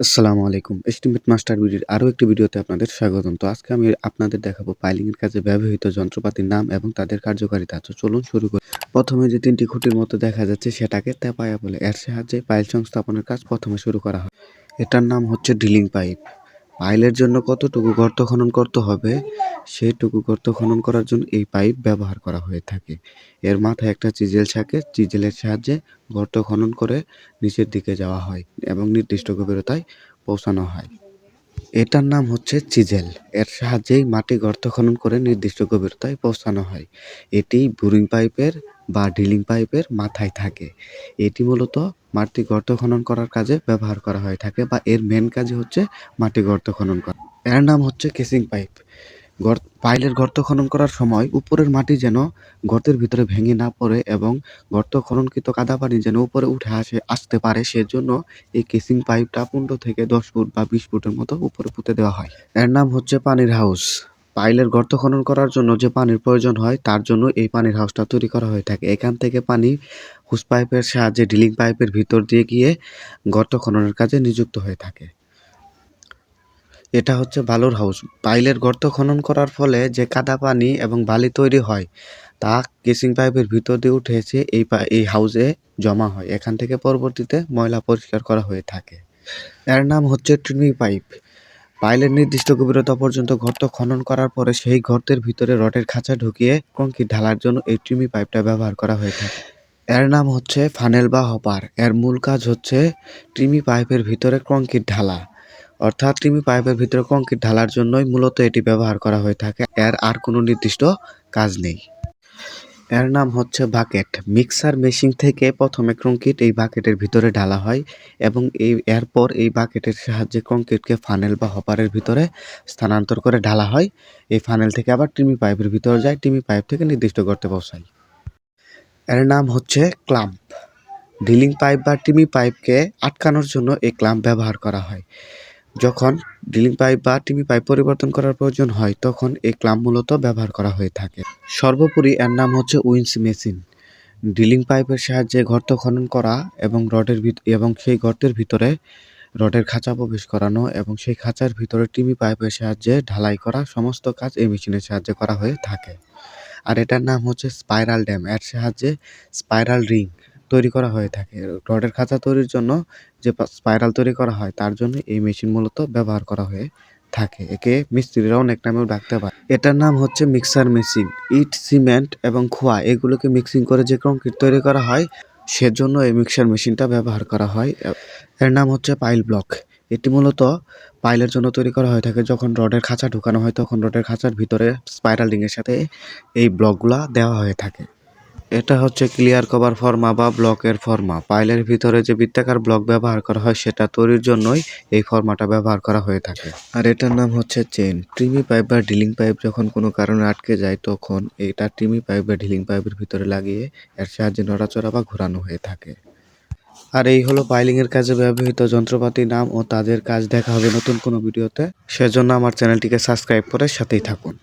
আসসালামু আলাইকুম। Estimate master ভিডিওর আরও একটি ভিডিওতে আপনাদের স্বাগতম। তো আজকে আমি আপনাদের দেখাবো পাইলিংয়ের কাজে ব্যবহৃত যন্ত্রপাতির নাম এবং তাদের কার্যকারিতা। তো চলুন শুরু করি। প্রথমে যে তিনটি খুঁটির মতো দেখা যাচ্ছে সেটাকে তেপায়া বলে। এর সাহায্যে পাইল সংস্থাপনের কাজ প্রথমে শুরু করা হয়। এটার নাম হচ্ছে ড্রিলিং পাইপ। পাইলের জন্য কতটুকু গর্ত খনন করতে হবে সেইটুকু গর্ত খনন করার জন্য এই পাইপ ব্যবহার করা হয়ে থাকে। এর মাথায় একটা চিজেল থাকে, চিজেলের সাহায্যে গর্ত খনন করে নিচের দিকে যাওয়া হয় এবং নির্দিষ্ট গভীরতায় পৌঁছানো হয়। এটার নাম হচ্ছে চিজেল। এর সাহায্যেই মাটি গর্ত খনন করে নির্দিষ্ট গভীরতায় পৌঁছানো হয়। এটি বোরিং পাইপের বা ড্রিলিং পাইপের মাথায় থাকে। এটি মূলত মাটি গর্ত খনন করার কাজে ব্যবহার করা হয়ে থাকে বা এর মেন কাজই হচ্ছে মাটি গর্ত খনন করা। এর নাম হচ্ছে কেসিং পাইপ গর্ত পাইলের গর্ত খনন করার সময় উপরের মাটি যেন গর্তের ভিতরে ভেঙে না পড়ে এবং গর্ত খননকৃত কাদা পানি যেন উপরে উঠে আসে আসতে পারে, সেজন্য এই কেসিং পাইপটা পনেরো থেকে দশ ফুট বা বিশ ফুটের মতো উপরে পুঁতে দেওয়া হয়। এর নাম হচ্ছে পানির হাউস পাইলের গর্ত খনন করার জন্য যে পানির প্রয়োজন হয়, তার জন্য এই পানির হাউসটা তৈরি করা হয়ে থাকে। এখান থেকে পানি হুস পাইপের সাহায্যে ড্রিলিং পাইপের ভিতর দিয়ে গিয়ে গর্ত খননের কাজে নিযুক্ত হয়ে থাকে। এটা হচ্ছে বালুর হাউস। পাইলের গর্ত খনন করার ফলে যে কাদা পানি এবং বালি তৈরি হয়, তা কেসিং পাইপের ভিতর দিয়ে উঠেছে, এই এই হাউসে জমা হয়। এখান থেকে পরবর্তীতে ময়লা পরিষ্কার করা হয়ে থাকে। এর নাম হচ্ছে ট্রিমি পাইপ। পাইলের নির্দিষ্ট গভীরতা পর্যন্ত গর্ত খনন করার পরে সেই গর্তের ভিতরে রডের খাঁচা ঢুকিয়ে কংক্রিট ঢালার জন্য এই ট্রিমি পাইপটা ব্যবহার করা হয়ে থাকে। এর নাম হচ্ছে ফানেল বা হপার। এর মূল কাজ হচ্ছে ট্রিমি পাইপের ভিতরে কংক্রিট ঢালা। অর্থাৎ ট্রিমি পাইপের ভিতরে কংক্রিট ঢালার জন্যই মূলত এটি ব্যবহার করা হয়ে থাকে। এর আর কোনো নির্দিষ্ট কাজ নেই। এর নাম হচ্ছে বাকেট। মিক্সার মেশিন থেকে প্রথমে কংক্রিট এই বাকেটের ভিতরে ঢালা হয় এবং এই এরপর এই বাকেটের সাহায্যে কংক্রিটকে ফানেল বা হপারের ভিতরে স্থানান্তর করে ঢালা হয়। এই ফানেল থেকে আবার টিমি পাইপের ভিতরে যায়, টিমি পাইপ থেকে নির্দিষ্ট করতে পৌঁছায় এর নাম হচ্ছে ক্লাম্প। ড্রিলিং পাইপ বা টিমি পাইপকে আটকানোর জন্য এই ক্লাম্প ব্যবহার করা হয়। যখন ড্রিলিং পাইপ বা টিমি পাইপ পরিবর্তন করার প্রয়োজন হয়, তখন এই ক্লাম্প মূলত ব্যবহার করা হয়ে থাকে। সর্বোপরি এর নাম হচ্ছে উইন্স মেশিন। ড্রিলিং পাইপের সাহায্যে গর্ত খনন করা এবং রডের ভিত এবং সেই গর্তের ভিতরে রডের খাঁচা প্রবেশ করানো এবং সেই খাঁচার ভিতরে টিমি পাইপের সাহায্যে ঢালাই করা সমস্ত কাজ এই মেশিনের সাহায্যে করা হয়ে থাকে। আর এটার নাম হচ্ছে স্পাইরাল ড্যাম। এর সাহায্যে স্পাইরাল রিং তৈরি করা হয়ে থাকে। রডের খাঁচা তৈরির জন্য যে স্পাইরাল তৈরি করা হয়, তার জন্য এই মেশিন মূলত ব্যবহার করা হয়ে থাকে। একে মিস্ত্রিরা অনেক নামেও ডাকতে পারে। এটার নাম হচ্ছে মিক্সার মেশিন। ইট, সিমেন্ট এবং খোয়া এগুলোকে মিক্সিং করে যে কংক্রিট তৈরি করা হয়, সেজন্য এই মিক্সার মেশিনটা ব্যবহার করা হয়। এর নাম হচ্ছে পাইল ব্লক। এটি মূলত পাইলের জন্য তৈরি করা হয়ে থাকে। যখন রডের খাঁচা ঢুকানো হয়, তখন রডের খাঁচার ভিতরে স্পাইরাল রিংয়ের সাথে এই ব্লকগুলা দেওয়া হয়ে থাকে। এটা হচ্ছে ক্লিয়ার কভার ফর্মা বা ব্লকের ফর্মা পাইলের ভিতরে যে বৃত্তাকার ব্লক ব্যবহার করা হয়, সেটা তৈরির জন্যই এই ফর্মাটা ব্যবহার করা হয়ে থাকে। আর এটার নাম হচ্ছে চেন ট্রিমি পাইপ বা ড্রিলিং পাইপ যখন কোনো কারণে আটকে যায়, তখন এটা ট্রিমি পাইপ বা ড্রিলিং পাইপের ভিতরে লাগিয়ে এর সাহায্যে নড়াচড়া বা ঘোরানো হয়ে থাকে। আর এই হলো পাইলিং এর কাজে ব্যবহৃত যন্ত্রপাতির নাম ও তাদের কাজ। দেখা হবে নতুন কোনো ভিডিওতে। সেজন্য আমার চ্যানেলটিকে সাবস্ক্রাইব করে সাথেই থাকুন।